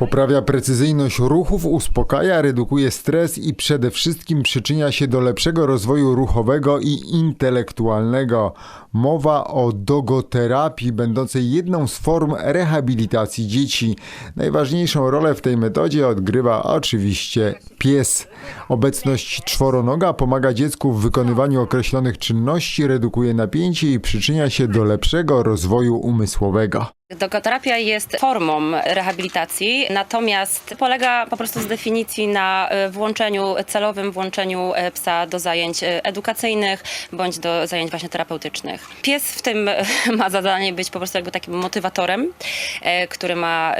Poprawia precyzyjność ruchów, uspokaja, redukuje stres i przede wszystkim przyczynia się do lepszego rozwoju ruchowego i intelektualnego. Mowa o dogoterapii, będącej jedną z form rehabilitacji dzieci. Najważniejszą rolę w tej metodzie odgrywa oczywiście pies. Obecność czworonoga pomaga dziecku w wykonywaniu określonych czynności, redukuje napięcie i przyczynia się do lepszego rozwoju umysłowego. Dogoterapia jest formą rehabilitacji, natomiast polega po prostu z definicji na e, włączeniu, celowym włączeniu e, psa do zajęć e, edukacyjnych bądź do zajęć właśnie terapeutycznych. Pies w tym ma zadanie być po prostu jakby takim motywatorem, który ma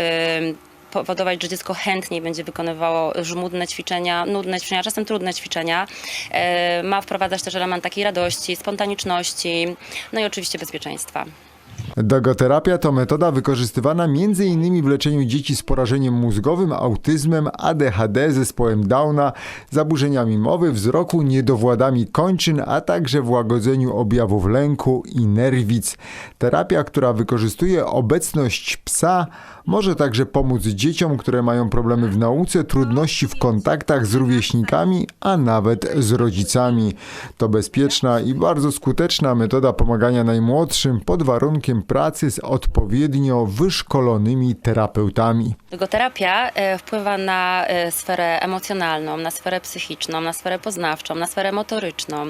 powodować, że dziecko chętniej będzie wykonywało żmudne ćwiczenia, nudne ćwiczenia, czasem trudne ćwiczenia. Ma wprowadzać też element takiej radości, spontaniczności, no i oczywiście bezpieczeństwa. Dogoterapia to metoda wykorzystywana m.in. w leczeniu dzieci z porażeniem mózgowym, autyzmem, ADHD, zespołem Downa, zaburzeniami mowy, wzroku, niedowładami kończyn, a także w łagodzeniu objawów lęku i nerwic. Terapia, która wykorzystuje obecność psa, może także pomóc dzieciom, które mają problemy w nauce, trudności w kontaktach z rówieśnikami, a nawet z rodzicami. To bezpieczna i bardzo skuteczna metoda pomagania najmłodszym pod warunkiem pracy z odpowiednio wyszkolonymi terapeutami. Logoterapia e, wpływa na e, sferę emocjonalną, na sferę psychiczną, na sferę poznawczą, na sferę motoryczną.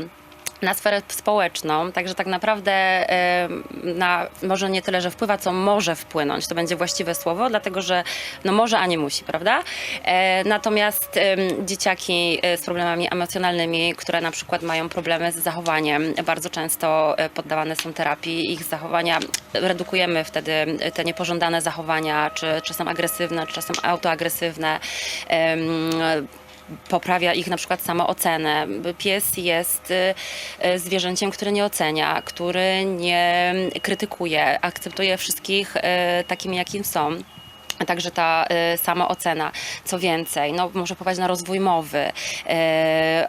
Na sferę społeczną, także tak naprawdę na, może nie tyle, że wpływa, co może wpłynąć. To będzie właściwe słowo, dlatego że no może, a nie musi, prawda? E, Natomiast dzieciaki e, z problemami emocjonalnymi, które na przykład mają problemy z zachowaniem, bardzo często e, poddawane są terapii. Ich zachowania redukujemy wtedy te niepożądane zachowania, czy czasem agresywne, czy czasem autoagresywne. Poprawia ich na przykład samoocenę. Pies jest y, y, zwierzęciem, które nie ocenia, który nie krytykuje, akceptuje wszystkich y, takimi, jakim są. Także ta y, sama ocena. Co więcej, no, może wpływać na rozwój mowy. Y,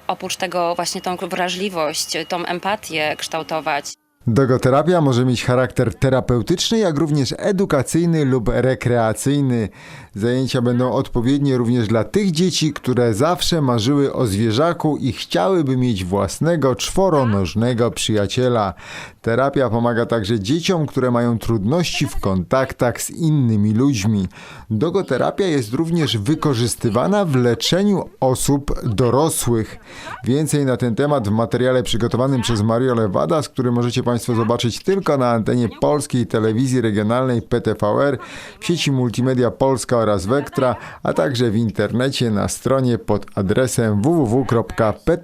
oprócz tego właśnie tą wrażliwość, tą empatię kształtować. Dogoterapia może mieć charakter terapeutyczny, jak również edukacyjny lub rekreacyjny. Zajęcia będą odpowiednie również dla tych dzieci, które zawsze marzyły o zwierzaku i chciałyby mieć własnego czworonożnego przyjaciela. Terapia pomaga także dzieciom, które mają trudności w kontaktach z innymi ludźmi. Dogoterapia jest również wykorzystywana w leczeniu osób dorosłych. Więcej na ten temat w materiale przygotowanym przez Mario Lewada, z którym możecie Państwo zobaczyć tylko na antenie polskiej telewizji regionalnej PTVR, w sieci Multimedia Polska oraz Vectra, a także w internecie na stronie pod adresem www.ptvr.pl.